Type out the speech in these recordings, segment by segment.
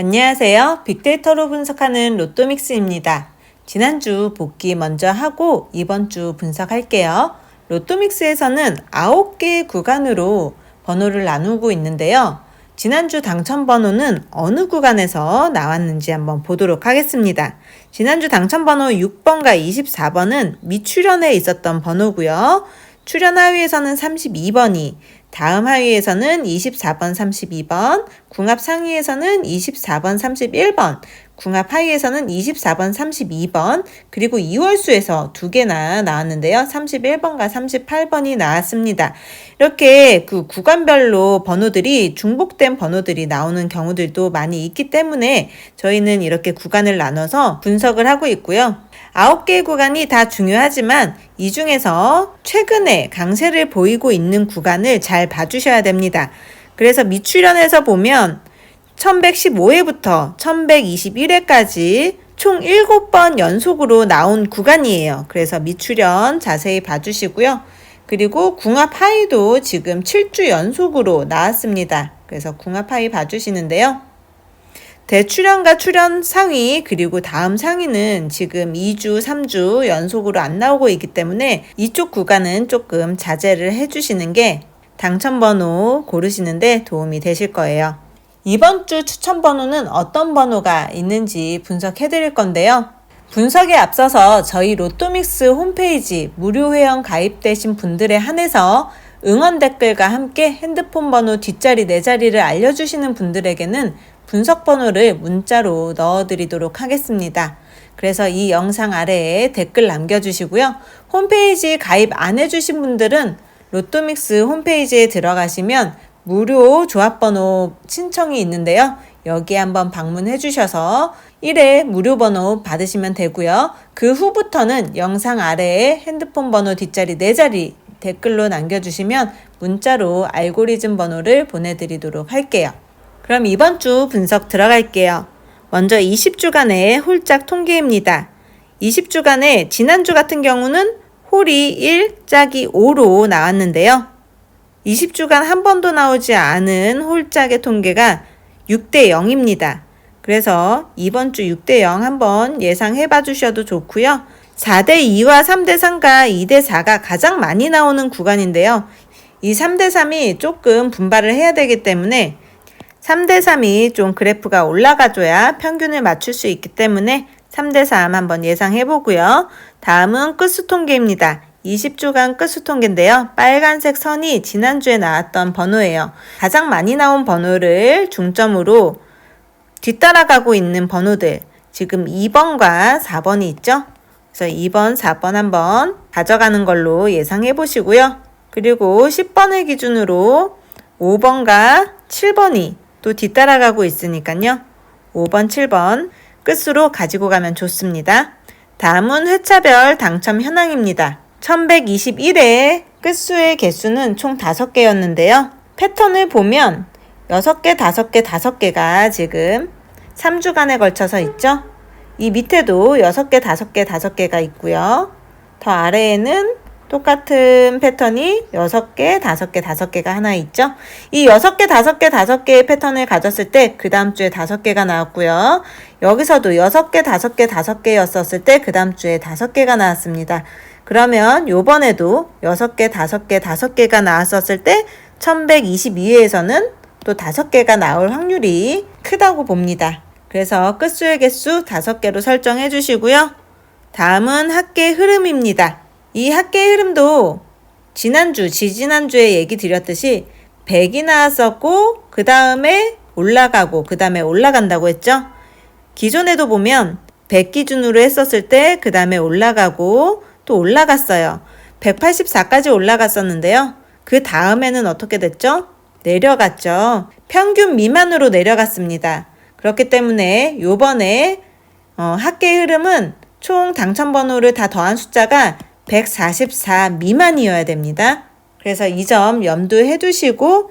안녕하세요. 빅데이터로 분석하는 로또믹스입니다. 지난주 복귀 먼저 하고 이번 주 분석할게요. 로또믹스에서는 9개의 구간으로 번호를 나누고 있는데요. 지난주 당첨 번호는 어느 구간에서 나왔는지 한번 보도록 하겠습니다. 지난주 당첨 번호 6번과 24번은 미출연에 있었던 번호고요. 출연 하위에서는 32번이, 다음 하위에서는 24번, 32번, 궁합 상위에서는 24번, 31번, 궁합 하위에서는 24번, 32번, 그리고 2월수에서 두 개나 나왔는데요. 31번과 38번이 나왔습니다. 이렇게 그 구간별로 번호들이 중복된 번호들이 나오는 경우들도 많이 있기 때문에 저희는 이렇게 구간을 나눠서 분석을 하고 있고요. 아홉 개의 구간이 다 중요하지만 이 중에서 최근에 강세를 보이고 있는 구간을 잘 봐주셔야 됩니다. 그래서 미출연에서 보면 1115회부터 1121회까지 총 7번 연속으로 나온 구간이에요. 그래서 미출연 자세히 봐주시고요. 그리고 궁합 하이도 지금 7주 연속으로 나왔습니다. 그래서 궁합 하이 봐주시는데요. 대출연과 출연 상위 그리고 다음 상위는 지금 2주, 3주 연속으로 안 나오고 있기 때문에 이쪽 구간은 조금 자제를 해주시는 게 당첨 번호 고르시는데 도움이 되실 거예요. 이번 주 추천 번호는 어떤 번호가 있는지 분석해 드릴 건데요. 분석에 앞서서 저희 로또믹스 홈페이지 무료 회원 가입되신 분들에 한해서 응원 댓글과 함께 핸드폰 번호 뒷자리 네 자리를 알려주시는 분들에게는 분석 번호를 문자로 넣어드리도록 하겠습니다. 그래서 이 영상 아래에 댓글 남겨주시고요. 홈페이지 가입 안 해주신 분들은 로또믹스 홈페이지에 들어가시면 무료 조합번호 신청이 있는데요. 여기 한번 방문해 주셔서 1회 무료 번호 받으시면 되고요. 그 후부터는 영상 아래에 핸드폰 번호 뒷자리 4자리 댓글로 남겨주시면 문자로 알고리즘 번호를 보내드리도록 할게요. 그럼 이번 주 분석 들어갈게요. 먼저 20주간의 홀짝 통계입니다. 20주간에 지난주 같은 경우는 홀이 1, 짝이 5로 나왔는데요. 20주간 한 번도 나오지 않은 홀짝의 통계가 6대 0입니다. 그래서 이번 주 6대 0 한번 예상해 봐 주셔도 좋고요. 4대 2와 3대 3과 2대 4가 가장 많이 나오는 구간인데요. 이 3대 3이 조금 분발을 해야 되기 때문에 3대 3이 좀 그래프가 올라가줘야 평균을 맞출 수 있기 때문에 3대 3 한번 예상해 보고요. 다음은 끝수 통계입니다. 20주간 끝수 통계인데요. 빨간색 선이 지난주에 나왔던 번호예요. 가장 많이 나온 번호를 중점으로 뒤따라가고 있는 번호들. 지금 2번과 4번이 있죠? 그래서 2번, 4번 한번 가져가는 걸로 예상해 보시고요. 그리고 10번을 기준으로 5번과 7번이 또 뒤따라가고 있으니까요. 5번, 7번 끝으로 가지고 가면 좋습니다. 다음은 회차별 당첨 현황입니다. 1121회 끝수의 개수는 총 5개였는데요. 패턴을 보면 6개, 5개, 5개가 지금 3주간에 걸쳐서 있죠. 이 밑에도 6개, 5개, 5개가 있고요. 더 아래에는 똑같은 패턴이 6개, 5개, 5개가 하나 있죠. 이 6개, 5개, 5개의 패턴을 가졌을 때 그 다음 주에 5개가 나왔고요. 여기서도 6개, 5개, 5개였었을 때 그 다음 주에 5개가 나왔습니다. 그러면 요번에도 6개, 5개, 5개가 나왔었을 때 1122회에서는 또 5개가 나올 확률이 크다고 봅니다. 그래서 끝수의 개수 5개로 설정해 주시고요. 다음은 합계 흐름입니다. 이 학계의 흐름도 지난주, 지지난주에 얘기 드렸듯이 100이 나왔었고, 그 다음에 올라가고, 그 다음에 올라간다고 했죠? 기존에도 보면 100 기준으로 했었을 때, 그 다음에 올라가고, 또 올라갔어요. 184까지 올라갔었는데요. 그 다음에는 어떻게 됐죠? 내려갔죠. 평균 미만으로 내려갔습니다. 그렇기 때문에 요번에 어, 학계의 흐름은 총 당첨 번호를 다 더한 숫자가 144 미만이어야 됩니다. 그래서 이 점 염두해 두시고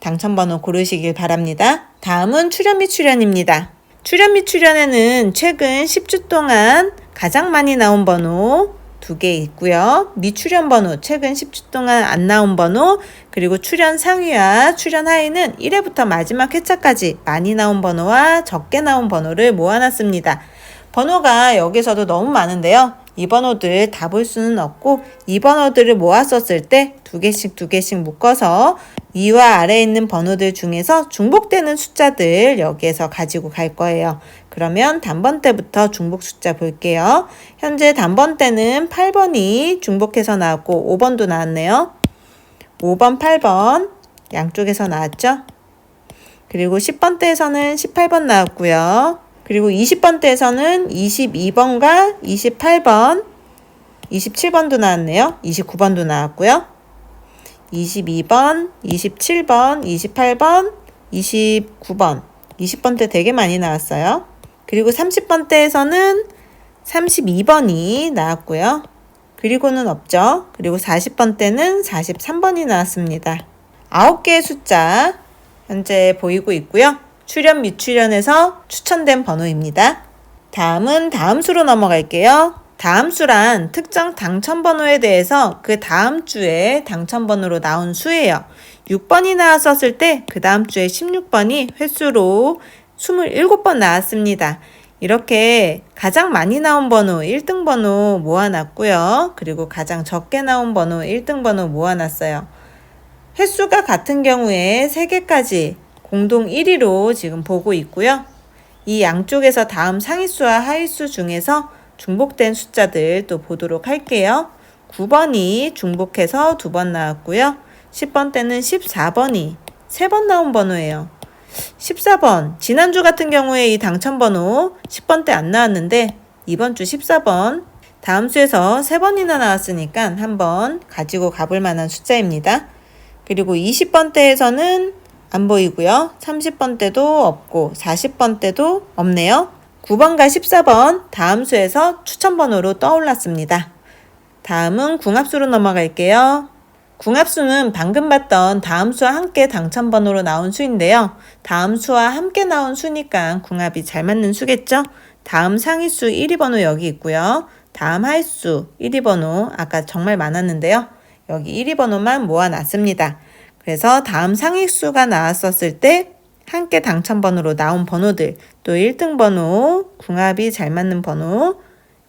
당첨번호 고르시길 바랍니다. 다음은 출연 및 출연입니다. 출연 및 출연에는 최근 10주 동안 가장 많이 나온 번호 두 개 있고요. 미출연 번호, 최근 10주 동안 안 나온 번호, 그리고 출연 상위와 출연 하위는 1회부터 마지막 회차까지 많이 나온 번호와 적게 나온 번호를 모아놨습니다. 번호가 여기서도 너무 많은데요. 이 번호들 다 볼 수는 없고 이 번호들을 모았었을 때 두 개씩 두 개씩 묶어서 위와 아래에 있는 번호들 중에서 중복되는 숫자들 여기에서 가지고 갈 거예요. 그러면 단번 때부터 중복 숫자 볼게요. 현재 단번 때는 8번이 중복해서 나왔고 5번도 나왔네요. 5번, 8번 양쪽에서 나왔죠. 그리고 10번 때에서는 18번 나왔고요. 그리고 20번 때에서는 22번과 28번, 27번도 나왔네요. 29번도 나왔고요. 22번, 27번, 28번, 29번, 20번 때 되게 많이 나왔어요. 그리고 30번 때에서는 32번이 나왔고요. 그리고는 없죠. 그리고 40번 때는 43번이 나왔습니다. 9개의 숫자 현재 보이고 있고요. 출연 미출연에서 추천된 번호입니다. 다음은 다음 수로 넘어갈게요. 다음 수란 특정 당첨 번호에 대해서 그 다음 주에 당첨 번호로 나온 수예요. 6번이 나왔었을 때 그 다음 주에 16번이 횟수로 27번 나왔습니다. 이렇게 가장 많이 나온 번호 1등 번호 모아놨고요. 그리고 가장 적게 나온 번호 1등 번호 모아놨어요. 횟수가 같은 경우에 3개까지 공동 1위로 지금 보고 있고요. 이 양쪽에서 다음 상위수와 하위수 중에서 중복된 숫자들 또 보도록 할게요. 9번이 중복해서 두 번 나왔고요. 10번 때는 14번이 세 번 나온 번호예요. 14번. 지난주 같은 경우에 이 당첨 번호 10번 때 안 나왔는데 이번 주 14번. 다음 수에서 3번이나 나왔으니까 한번 가지고 가볼 만한 숫자입니다. 그리고 20번 때에서는 안 보이고요. 30번 때도 없고 40번 때도 없네요. 9번과 14번 다음 수에서 추천번호로 떠올랐습니다. 다음은 궁합수로 넘어갈게요. 궁합수는 방금 봤던 다음 수와 함께 당첨번호로 나온 수인데요. 다음 수와 함께 나온 수니까 궁합이 잘 맞는 수겠죠? 다음 상위수 1위 번호 여기 있고요. 다음 하위수 1위 번호 아까 정말 많았는데요. 여기 1위 번호만 모아놨습니다. 그래서 다음 상위수가 나왔었을 때 함께 당첨번호로 나온 번호들 또 1등 번호 궁합이 잘 맞는 번호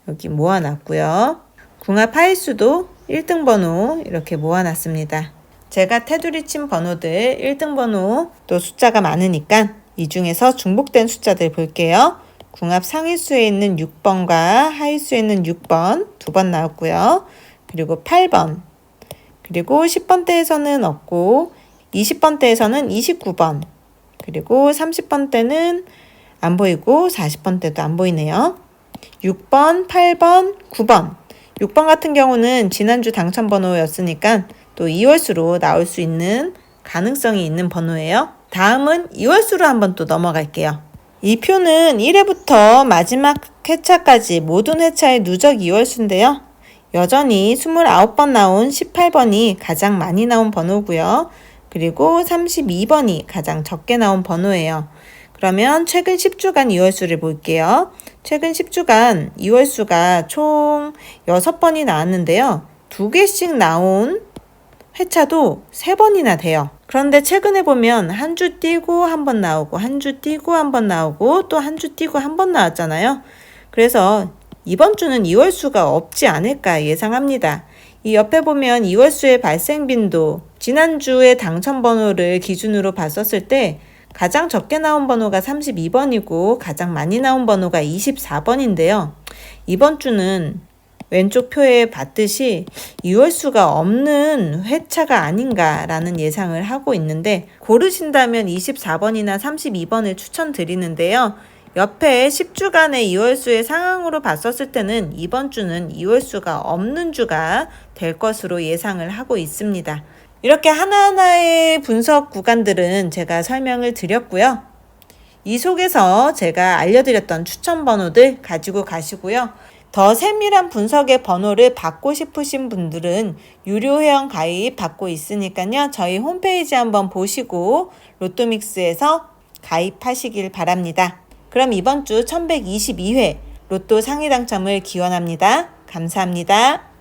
여기 모아놨고요. 궁합 하위수도 1등 번호 이렇게 모아놨습니다. 제가 테두리 친 번호들 1등 번호 또 숫자가 많으니까 이 중에서 중복된 숫자들 볼게요. 궁합 상위수에 있는 6번과 하위수에 있는 6번 두 번 나왔고요. 그리고 8번 그리고 10번 대에서는 없고 20번 대에서는 29번 그리고 30번 대는 안 보이고 40번 대도 안 보이네요. 6번, 8번, 9번 6번 같은 경우는 지난주 당첨 번호였으니까 또 2월수로 나올 수 있는 가능성이 있는 번호예요. 다음은 2월수로 한번 또 넘어갈게요. 이 표는 1회부터 마지막 회차까지 모든 회차의 누적 2월수인데요. 여전히 29번 나온 18번이 가장 많이 나온 번호고요. 그리고 32번이 가장 적게 나온 번호예요. 그러면 최근 10주간 2월수를 볼게요. 최근 10주간 2월수가 총 6번이 나왔는데요. 두 개씩 나온 회차도 3번이나 돼요. 그런데 최근에 보면 한 주 뛰고 한 번 나오고 한 주 뛰고 한 번 나오고 또 한 주 뛰고 한 번 나왔잖아요. 그래서 이번 주는 2월수가 없지 않을까 예상합니다. 이 옆에 보면 2월수의 발생 빈도, 지난주의 당첨 번호를 기준으로 봤었을 때 가장 적게 나온 번호가 32번이고 가장 많이 나온 번호가 24번인데요. 이번 주는 왼쪽 표에 봤듯이 2월수가 없는 회차가 아닌가라는 예상을 하고 있는데 고르신다면 24번이나 32번을 추천드리는데요. 옆에 10주간의 2월수의 상황으로 봤었을 때는 이번 주는 2월수가 없는 주가 될 것으로 예상을 하고 있습니다. 이렇게 하나하나의 분석 구간들은 제가 설명을 드렸고요. 이 속에서 제가 알려드렸던 추천 번호들 가지고 가시고요. 더 세밀한 분석의 번호를 받고 싶으신 분들은 유료 회원 가입 받고 있으니까요. 저희 홈페이지 한번 보시고 로또믹스에서 가입하시길 바랍니다. 그럼 이번 주 1122회 로또 상위 당첨을 기원합니다. 감사합니다.